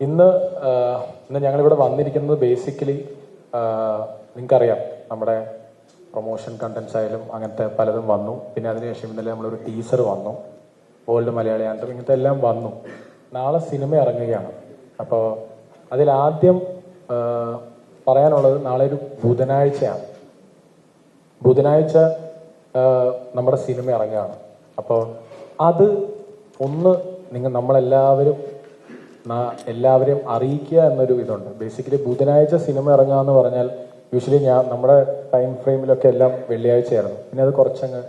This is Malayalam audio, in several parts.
ഇന്ന് ഇന്ന് ഞങ്ങളിവിടെ വന്നിരിക്കുന്നത് ബേസിക്കലി നിങ്ങൾക്കറിയാം നമ്മുടെ പ്രൊമോഷൻ കണ്ടന്റ്സ് ആയാലും അങ്ങനത്തെ പലതും വന്നു. പിന്നെ അതിനുശേഷം ഇന്നലെ നമ്മളൊരു ടീസർ വന്നു. ഓൾഡ് മലയാളി ആൻഡ്രം ഇങ്ങനത്തെ എല്ലാം വന്നു. നാളെ സിനിമ ഇറങ്ങുകയാണ്. അപ്പോൾ അതിലാദ്യം പറയാനുള്ളത് നാളെ ഒരു ബുധനാഴ്ചയാണ്. ബുധനാഴ്ച നമ്മുടെ സിനിമ ഇറങ്ങുകയാണ്. അപ്പോൾ അത് ഒന്ന് നിങ്ങൾ നമ്മളെല്ലാവരും എല്ലാവരെയും അറിയിക്കുക എന്നൊരു ഇതുണ്ട്. ബേസിക്കലി ബുധനാഴ്ച സിനിമ ഇറങ്ങുക എന്ന് പറഞ്ഞാൽ യൂഷ്വലി ഞാൻ നമ്മുടെ ടൈം ഫ്രെയിമിലൊക്കെ എല്ലാം വെള്ളിയാഴ്ചയായിരുന്നു പിന്നെ അത് കുറച്ചങ്ങ്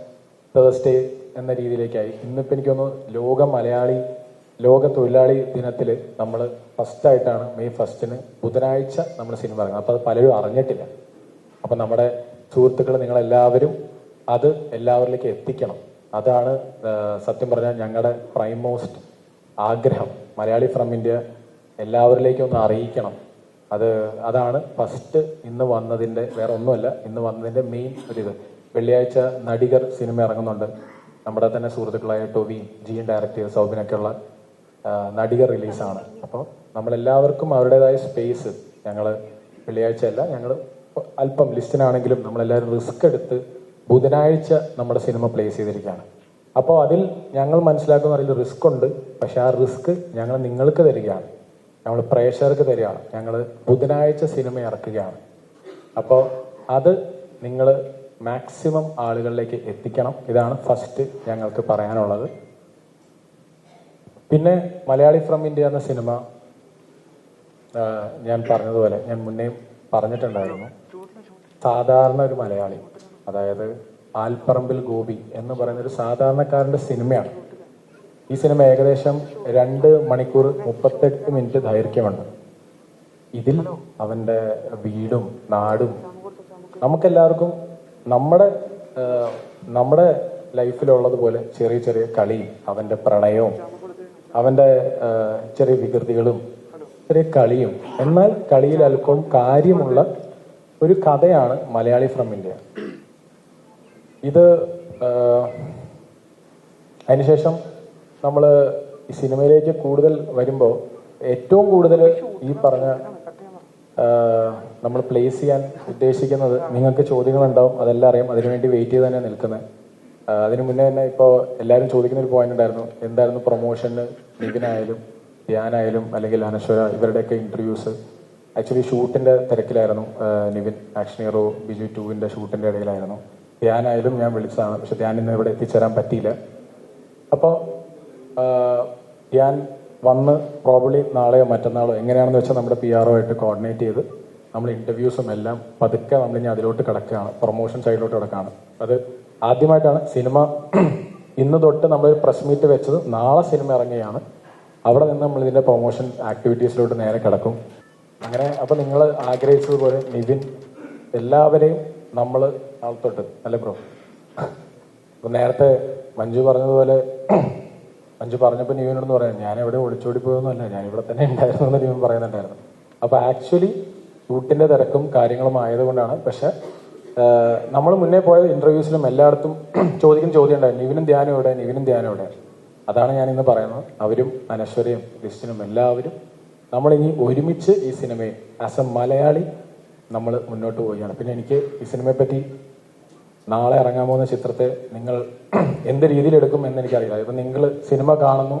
തേഴ്സ്ഡേ എന്ന രീതിയിലേക്കായി. ഇന്നിപ്പോൾ എനിക്കൊന്ന് ലോക മലയാളി ലോക തൊഴിലാളി ദിനത്തിൽ നമ്മൾ ഫസ്റ്റായിട്ടാണ് മെയ് ഫസ്റ്റിന് ബുധനാഴ്ച നമ്മൾ സിനിമ ഇറങ്ങുന്നത്. അപ്പോൾ അത് പലരും അറിഞ്ഞിട്ടില്ല. അപ്പം നമ്മുടെ സുഹൃത്തുക്കൾ നിങ്ങളെല്ലാവരും അത് എല്ലാവരിലേക്ക് എത്തിക്കണം. അതാണ് സത്യം പറഞ്ഞാൽ ഞങ്ങളുടെ പ്രൈം മോസ്റ്റ് ആഗ്രഹം. മലയാളി ഫ്രം ഇന്ത്യ എല്ലാവരിലേക്കും ഒന്ന് അറിയിക്കണം. അത് അതാണ് ഫസ്റ്റ് ഇന്ന് വന്നതിന്റെ വേറെ ഒന്നുമല്ല ഇന്ന് വന്നതിന്റെ മെയിൻ ഒരു ഇത് വെള്ളിയാഴ്ച നടികർ സിനിമ ഇറങ്ങുന്നുണ്ട്. നമ്മുടെ തന്നെ സുഹൃത്തുക്കളായ ടോവി ജിയൻ ഡയറക്ടർ സൗബിനൊക്കെയുള്ള നടികർ റിലീസാണ് അപ്പോൾ നമ്മളെല്ലാവർക്കും അവരുടേതായ സ്പേസ് ഞങ്ങൾ വെള്ളിയാഴ്ച അല്ല ഞങ്ങൾ അല്പം ലിസ്റ്റിനാണെങ്കിലും നമ്മളെല്ലാവരും റിസ്ക് എടുത്ത് ബുധനാഴ്ച നമ്മുടെ സിനിമ പ്ലേസ് ചെയ്തിരിക്കുകയാണ്. അപ്പോൾ അതിൽ ഞങ്ങൾ മനസ്സിലാക്കുന്ന അതിൽ റിസ്ക് ഉണ്ട്. പക്ഷെ ആ റിസ്ക് ഞങ്ങൾ നിങ്ങൾക്ക് തരികയാണ്. ഞങ്ങൾ പ്രേക്ഷകർക്ക് തരികയാണ്. ഞങ്ങൾ ബുധനാഴ്ച സിനിമ ഇറക്കുകയാണ്. അപ്പോൾ അത് നിങ്ങൾ മാക്സിമം ആളുകളിലേക്ക് എത്തിക്കണം. ഇതാണ് ഫസ്റ്റ് ഞങ്ങൾക്ക് പറയാനുള്ളത്. പിന്നെ മലയാളി ഫ്രം ഇന്ത്യ എന്ന സിനിമ ഞാൻ പറഞ്ഞതുപോലെ ഞാൻ മുന്നേ പറഞ്ഞിട്ടുണ്ടായിരുന്നു. സാധാരണ ഒരു മലയാളി. അതായത് ആൽപ്പറമ്പിൽ ഗോപി എന്ന് പറയുന്ന ഒരു സാധാരണക്കാരന്റെ സിനിമയാണ്. ഈ സിനിമ ഏകദേശം രണ്ട് മണിക്കൂർ മുപ്പത്തെട്ട് മിനിറ്റ് ദൈർഘ്യമുണ്ട്. ഇതിൽ അവന്റെ വീടും നാടും നമുക്കെല്ലാവർക്കും നമ്മുടെ നമ്മുടെ ലൈഫിലുള്ളതുപോലെ ചെറിയ ചെറിയ കളി അവന്റെ പ്രണയവും അവന്റെ ചെറിയ വികൃതികളും ചെറിയ കളിയും എന്നാൽ കളിയിൽ അല്പം കാര്യമുള്ള ഒരു കഥയാണ് മലയാളി ഫ്രം ഇന്ത്യ. ഇത് അതിനുശേഷം നമ്മൾ ഈ സിനിമയിലേക്ക് കൂടുതൽ വരുമ്പോൾ ഏറ്റവും കൂടുതൽ ഈ പറഞ്ഞ നമ്മൾ പ്ലേസ് ചെയ്യാൻ ഉദ്ദേശിക്കുന്നത് നിങ്ങൾക്ക് ചോദ്യങ്ങളുണ്ടാവും അതെല്ലാം അറിയാം. അതിനുവേണ്ടി വെയിറ്റ് ചെയ്ത് തന്നെ നിൽക്കുന്നത് അതിനു മുന്നേ തന്നെ ഇപ്പോൾ എല്ലാവരും ചോദിക്കുന്ന ഒരു പോയിന്റ് ഉണ്ടായിരുന്നു. എന്തായിരുന്നു പ്രൊമോഷന് നിവിനായാലും ധ്യാനായാലും അല്ലെങ്കിൽ അനശ്വര ഇവരുടെയൊക്കെ ഇന്റർവ്യൂസ് ആക്ച്വലി ഷൂട്ടിന്റെ തിരക്കിലായിരുന്നു. നിവിൻ ആക്ഷൻ ഹീറോ ബിജു ടുവിന്റെ ഷൂട്ടിന്റെ ഇടയിലായിരുന്നു. ധ്യാനായാലും ഞാൻ വിളിച്ചതാണ്. പക്ഷെ ധ്യാൻ ഇന്ന് ഇവിടെ എത്തിച്ചേരാൻ പറ്റിയില്ല. അപ്പോൾ ഞാൻ വന്ന് പ്രോബ്ലി നാളെയോ മറ്റന്നാളോ എങ്ങനെയാണെന്ന് വെച്ചാൽ നമ്മുടെ പി ആർഒ ആയിട്ട് കോർഡിനേറ്റ് ചെയ്ത് നമ്മൾ ഇന്റർവ്യൂസും എല്ലാം പതുക്കെ നമ്മൾ ഇനി അതിലോട്ട് കിടക്കുകയാണ്. പ്രൊമോഷൻ സൈഡിലോട്ട് കിടക്കുകയാണ്. അത് ആദ്യമായിട്ടാണ് സിനിമ ഇന്ന് തൊട്ട് നമ്മൾ പ്രസ് മീറ്റ് വെച്ചത് നാളെ സിനിമ ഇറങ്ങുകയാണ്. അവിടെ നിന്ന് നമ്മൾ ഇതിന്റെ പ്രൊമോഷൻ ആക്ടിവിറ്റീസിലോട്ട് നേരെ കിടക്കും. അങ്ങനെ അപ്പോൾ നിങ്ങൾ ആഗ്രഹിച്ചതുപോലെ നിവിൻ എല്ലാവരെയും നമ്മൾ തൊട്ട് അല്ലേ ബ്രോ? അപ്പൊ നേരത്തെ മഞ്ജു പറഞ്ഞതുപോലെ മഞ്ജു പറഞ്ഞപ്പോൾ നിവിനോട് പറയാം. ഞാൻ എവിടെ ഒളിച്ചോടി പോയൊന്നുമല്ല ഞാൻ ഇവിടെ തന്നെ ഉണ്ടായിരുന്നു എന്ന് നീവൻ പറയുന്നുണ്ടായിരുന്നു. അപ്പൊ ആക്ച്വലി ഷൂട്ടിന്റെ തിരക്കും കാര്യങ്ങളും ആയതുകൊണ്ടാണ്. പക്ഷെ നമ്മൾ മുന്നേ പോയ ഇന്റർവ്യൂസിലും എല്ലായിടത്തും ചോദിക്കുന്ന ചോദ്യം ഉണ്ടായിരുന്നു നിവിനും ധ്യാനം എവിടെ? നിവിനും ധ്യാനം എവിടെ? അതാണ് ഞാൻ ഇന്ന് പറയുന്നത്. അവരും അനശ്വരയും ക്രിസ്റ്റിനും എല്ലാവരും നമ്മളിനി ഒരുമിച്ച് ഈ സിനിമയെ ആസ് എ മലയാളി നമ്മൾ മുന്നോട്ട് പോവുകയാണ്. പിന്നെ എനിക്ക് ഈ സിനിമയെ പറ്റി നാളെ ഇറങ്ങാൻ പോകുന്ന ചിത്രത്തെ നിങ്ങൾ എന്ത് രീതിയിൽ എടുക്കും എന്ന് എനിക്കറിയില്ല. ഇപ്പം നിങ്ങൾ സിനിമ കാണുന്നു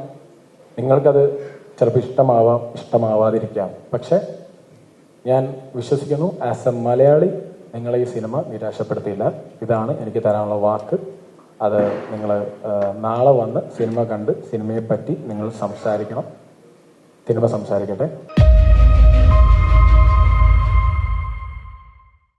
നിങ്ങൾക്കത് ചിലപ്പോൾ ഇഷ്ടമാവാം ഇഷ്ടമാവാതിരിക്കാം. പക്ഷേ ഞാൻ വിശ്വസിക്കുന്നു ആസ് എ മലയാളി നിങ്ങളെ ഈ സിനിമ നിരാശപ്പെടുത്തിയില്ല. ഇതാണ് എനിക്ക് തരാനുള്ള വാക്ക്. അത് നിങ്ങൾ നാളെ വന്ന് സിനിമ കണ്ട് സിനിമയെ പറ്റി നിങ്ങൾ സംസാരിക്കണം. സിനിമ സംസാരിക്കട്ടെ.